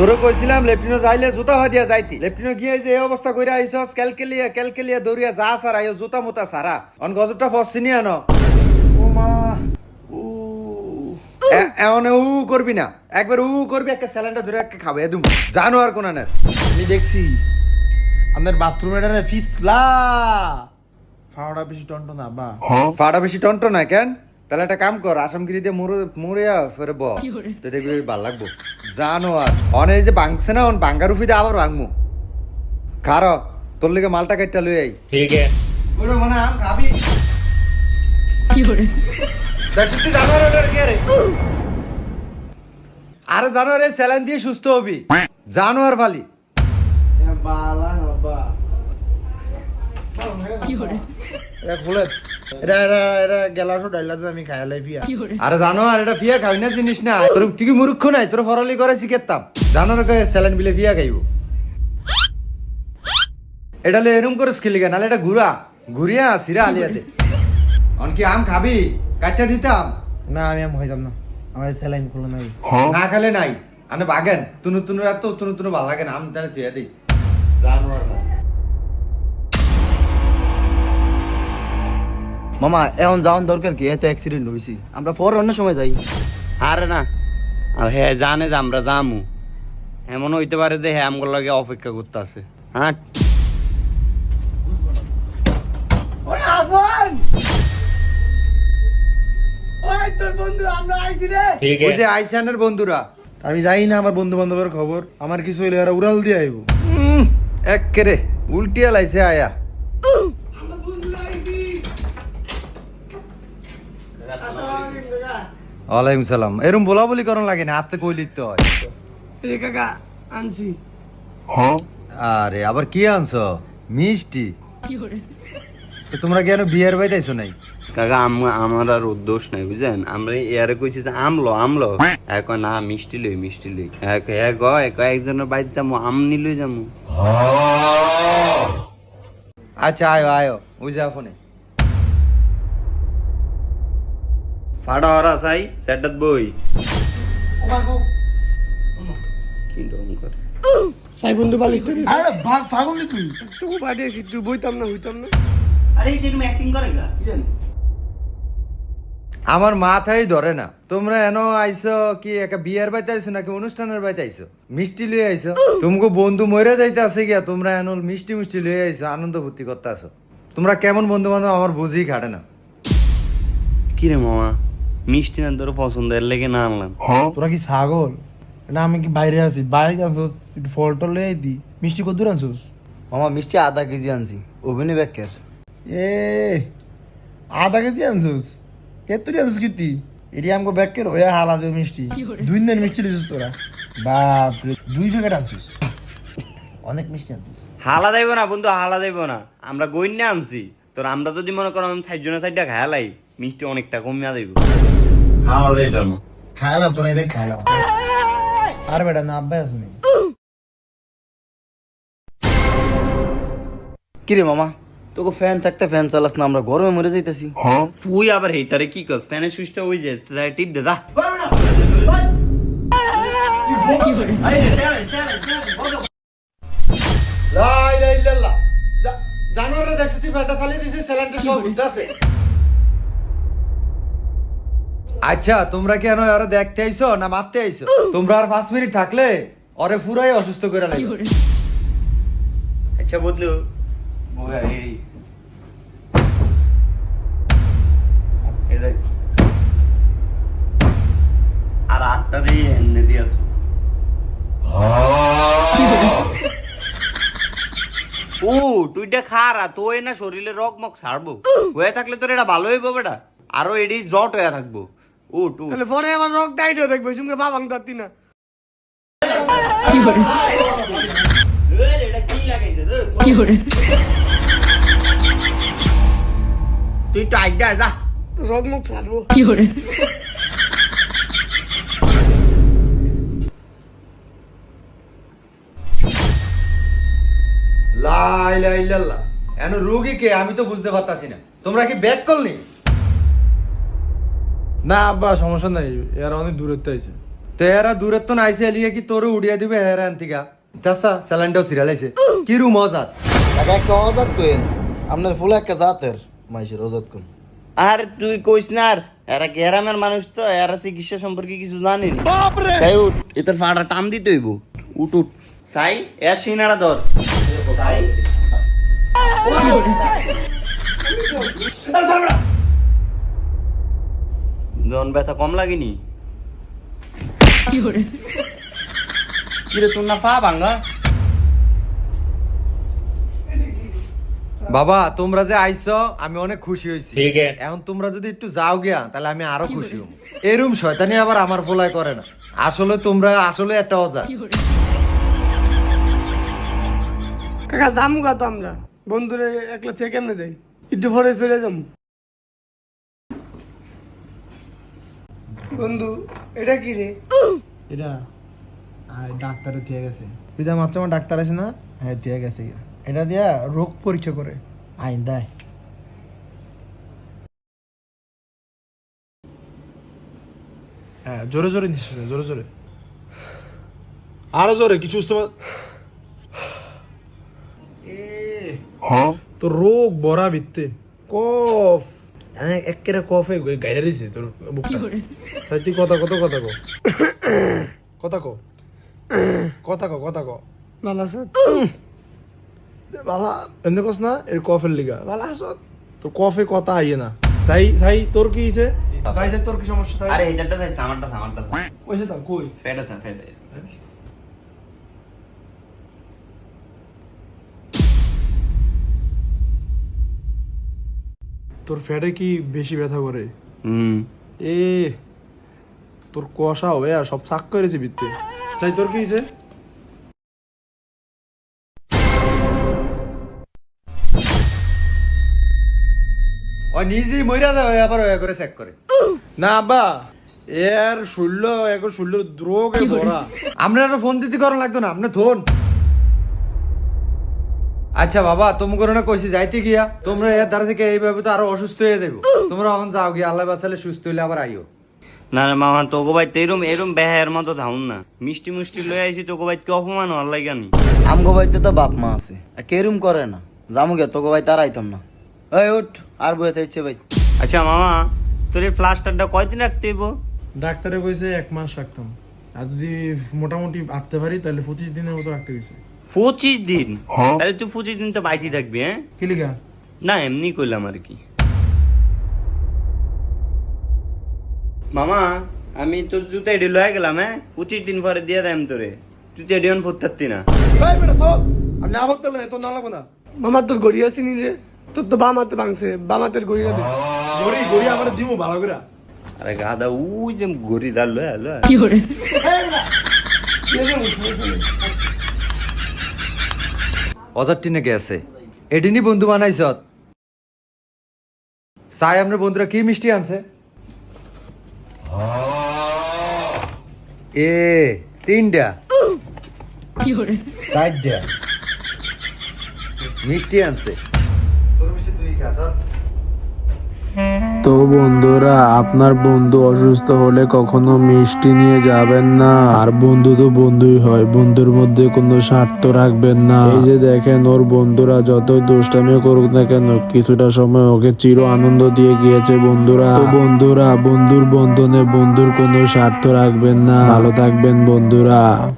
তোরে কইছিলাম লেফটিনো যাইলে জুতা ভাদিয়া যাইতি। লেফটিনো গিয়ে যে এই অবস্থা কইরা আইছস ক্যালকেলিয়া ক্যালকেলিয়া দৌড়িয়া যা সারা আইও জুতা মুতা সারা অন গজবটা ফসছিনি আনো। ও মা এ- এমন উ করবি না। একবার উ করবি একটা স্যালেন্ডার ধরে একটা খাবে এদুম জানো আর কোন না আমি দেখছি আমাদের বাথরুমে এটা ফিসলা। ফাওড়া বেশি টন্ট না বা। ফাটা বেশি টন্ট না কেন? তাহলে একটা কাম কর আসামগিরি দিয়ে মরে মরে ফেরে ব। তো দেখবি ভালো লাগবো। জানো আর। অনে যে বাংছে না অন বাঙ্গার উফিতে আবার ভাঙমু খার তোর লিগে মালটা কাটটা লই আই। ঠিক আছে। ওরে মনে আম খাবি। কি করে? দশতি জানোয়ার অর্ডার কে রে? আরে জানো রে চ্যালেঞ্জ দিয়ে সুস্থ হবি। জানো আর ভালি বালা বাবা কি করে? এ বুলেট এটা এটা এটা গেলাসও ডাইলা আমি খাই লাই ফিয়া। আরে জানো আর এটা ফিয়া খাই না জিনিস না? তোর তুই কি মূর্খ নাই? তোর ফরালি করে শিখেতাম জানো না স্যালাইন বিলে ফিয়া খাইব। এটা লে এরম করে স্কিল গা নালে এটা ঘুরা ঘুরিয়া সিরা আলিয়াতে অন কি আম খাবি? কাটটা দিতাম না আমি আম খাইতাম না। আমার স্যালাইন খুলে নাই। না খেলে নাই। আনে বাগেন তুনু তুনু এত তুনু তুনু ভালো লাগে না আম তাহলে তুই দিই জানোয়ার মামা এখন যাওয়ার দরকার কি? এত অ্যাক্সিডেন্ট হয়েছি আমরা পর অন্য সময় যাই। আরে না। আর হ্যাঁ জানে যে আমরা যামু। এমন হইতে পারে যে হ্যাঁ আমগুলো লাগে অপেক্ষা করতে আছে। হ্যাঁ বন্ধুরা। আমি যাই না আমার বন্ধু বান্ধবের খবর। আমার কিছু হইলে এরা উড়াল দিয়ে আইব। উম, এক্কেরে উল্টিয়া লাইছে আয়া। ওয়ালাইকুম সালাম। এরম বলা বলি করন লাগে না আস্তে কই লিখতে হয়। কাকা আনছি। আরে আবার কি আনছো? মিষ্টি। তো তোমরা কেন বিয়ের বাইতে নাই? কাকা আম- আমার আর দোষ নাই বুঝেন আমরা এয়ারে কইছি যে আমলো আমলো এক না মিষ্টি লই মিষ্টি লই। এক এক এক একজনের বাইর যামু আম নিলই যামু আচ্ছা আয়ো আয়ো ওই যা ফোনে। ফাটা হরা সাই সেটাত বই। কি রকম করে। আরে ভাগ ফাগুন নি তুই আরে এই তুমি অ্যাক্টিং করে গা আমার মাথায় ধরে না। তোমরা এন আইছো কি একটা বিয়ের বাইতে আইছো নাকি অনুষ্ঠানের বাইতে আইছো? মিষ্টি লয়ে আইছো? তোমাকে বন্ধু মরে যাইতে আছে গিয়া তোমরা এন মিষ্টি মিষ্টি লয়ে আইছো আনন্দ ফুর্তি করতে আসো তোমরা কেমন বন্ধু বান্ধব আমার বুঝি খাটে না। কি রে মামা? মিষ্টি না তোর পছন্দ এর লেগে না আনলাম। তোরা কি ছাগল? না আমি কি বাইরে আছি। বাইরে আনছোস একটু ফল টল লই দি মিষ্টি কত দূর আনছোস? মামা মিষ্টি আধা কেজি আনছি। অভিনয় ব্যাখ্যার এ আধা কেজি আনছোস? এত আনছিস কি তুই? এটি আমাকে ব্যাকের ওয়া হালা দেব মিষ্টি। দুই দিন মিষ্টি দিছিস তোরা। বাপ রে দুই প্যাকেট আনছিস? অনেক মিষ্টি আনছিস। হালা যাইব না বন্ধু হালা যাইব না। আমরা গইন্যা আনছি। তোর আমরা যদি মনে করো সাইজনে সাইডটা খায়ালাই মিষ্টি অনেকটা কমিয়া যাইব হালা যাইব না খাইলাম তোরা এবার খাইলাম আর বেটা না আব্বাই আসুনি কিরে মামা তোকে ফ্যান থাকতে ফ্যান চালাস না আমরা গরমে মরে যাইতেছি তুই আবার হেই তারে কি কর ফ্যানের সুইচটা ওই যে টিপ দে দা জানোয়ারের দেখছি তুই ব্যাটা চালিয়ে দিছিস সব ঘুরতে আছে আচ্ছা তোমরা কেন আরও দেখতে আইছো না মারতে আইছো তোমরা আর পাঁচ মিনিট থাকলে ওরে পুরাই অসুস্থ করে লাগবে আচ্ছা বদলু। এই আর আটটা দিয়ে এনে দিয়া ও তুইটা খারা তো না শরীরে রক মক ছাড়বো হয়ে থাকলে তোর এটা ভালো হইব বেটা। আরও এডি জট হয়ে থাকব। পরে রক টাইট হয়ে দেখবে সঙ্গে বাবাং তাত্তি না কি লাগাইছে তুই টাইট দে যা। মুখ ছাড়বো। লাই লাই এনো রোগী কে আমি তো বুঝতে পারতাছি না। তোমরা কি ব্যাক করলি না আব্বা সমস্যা নাই। এর অনেক দূরত্ব আছে তো এরা দূরের তো নাইছে এলিয়ে কি তোরে উড়িয়ে দিবে হেরা আন্তিকা চাষা স্যালান্ডাও সিরিয়ালাইছে কি রু মজা কাকা একটা অজাত কইন আপনার ফুল একটা জাতের মাইশের অজাত কোন আর তুই কইস না আর এরা গ্রামের মানুষ তো এরা চিকিৎসা সম্পর্কে কিছু জানি তাই উঠ এটার ফাটা টান দিতে হইব। উঠ উঠ। সাই এর সিনারা ধর। সাই জন ব্যথা কম লাগেনি। কিরে? তোর না পা ভাঙ্গা বাবা তোমরা যে আইছো আমি অনেক খুশি হয়েছি। এখন তোমরা যদি একটু যাও গিয়া তাহলে আমি আরও খুশি হব। এরম শয়তানি আবার আমার ফোলায় করে না। আসলে তোমরা আসলে একটা অজা কাকা যামু গা তো আমরা। বন্ধুরে একলা থেকে কেমনে যাই? একটু পরে চলে যাম। বন্ধু এটা কি রে? এটা ডাক্তারে দিয়ে গেছে। মাত্র আমার ডাক্তার আছে না? হ্যাঁ দিয়ে গেছে। এটা দিয়া রোগ পরীক্ষা করে। আইন দেয়। হ্যাঁ জোরে জোরে নিঃশ্বাস জোরে জোরে। আরও জোরে কিছু পার তোর রোগ বড়া ভিত্তে কফ। একেরে কফে গাইরা দিছে তোর বুকটা সাই তুই কথা কত কথা কো। কথা কো। কথা কো কথা কো। ভালো আছে? বালা এমনি কস না এর কফের লিগা। বালা হাসত তোর কফে কথা আইয়ে না। সাই সাই তোর কি হইছে? সাই তোর কি সমস্যা? আরে থাক আমারটা আমারটা তা কই? ফেট আছে ফেট তোর ফ্যাটে কি বেশি ব্যথা করে? হুম। এ তোর কষা হবে আর সব চাক করেছে বিত্তে চাই তোর কি হয়েছে? ও নিজেই মইরা দেয় আবার ওয়া করে চেক করে। না আব্বা এর শৈল্য এখন শৈল্য দ্রোগে ভরা। আমরা ফোন দিতে করা লাগতো না আপনি থোন আচ্ছা বাবা তুমি করে না কইছি যাইতে গিয়া। তোমরা এর দ্বারা থেকে এইভাবে তো আরও অসুস্থ হয়ে যাব তোমরা এখন যাও গিয়া আল্লাহ বাঁচালে সুস্থ হইলে আবার আইও। না রে মামা তোকে বাইতে এরম এরম বেহায়ের মতো ধাউন না। মিষ্টি মিষ্টি লয়ে আইছি তোকে বাইতে অপমান হওয়ার লাগানি আমগো বাড়িতে তো বাপ মা আছে আর কেরম করে না? জামু গে তোকে ভাই তার আইতাম না। ওই উঠ আর বইতে ইচ্ছে ভাই আচ্ছা মামা তোর এই প্লাস্টারটা কয়দিন রাখতে হইব? ডাক্তারে কইছে এক মাস রাখতাম। আর যদি মোটামুটি আটতে পারি তাহলে পঁচিশ দিনের মতো রাখতে গেছে পঁচিশ দিন? তাহলে তুই পঁচিশ দিন তো বাইতে থাকবি হ্যাঁ? কি না এমনি কইলাম আর কি। মামা আমি তোর জুতা এডি লয়ে গেলাম হ্যাঁ? পঁচিশ দিন পরে দিয়ে দেয় তোরে। তুই তো এডিয়ন ফুটতারতি না। ভাই বেটা তো আমি আবার তো তোর না লাগবো না। মামার তোর গড়ি আসিনি রে। তোর তো বাম হাতে ভাঙছে বাম হাতের গড়িটা দে। গড়ি গড়ি আমার দিমু ভালো করে। আরে গাদা উই যে গরি দাল লয়ে। আলো অজার টিনে গেছে। এডিনি বন্ধু বানাইছ। চাই আপনার বন্ধুরা কি মিষ্টি আনছে? এ তিনটা। চারটা। মিষ্টি আনছে। তোর মিষ্টি তুই খা। তো বন্ধুরা, আপনার বন্ধু অসুস্থ হলে কখনো মিষ্টি নিয়ে যাবেন না। আর বন্ধু তো বন্ধুই হয়, বন্ধুর মধ্যে কোনো স্বার্থ রাখবেন না। এই যে দেখেন, ওর বন্ধুরা যতই দুষ্টামি করুক না কেন, কিছুটা সময় ওকে চির আনন্দ দিয়ে গিয়েছে বন্ধুরা। তো বন্ধুরা, বন্ধুর বন্ধনে বন্ধুর কোনো স্বার্থ রাখবেন না। ভালো থাকবেন বন্ধুরা।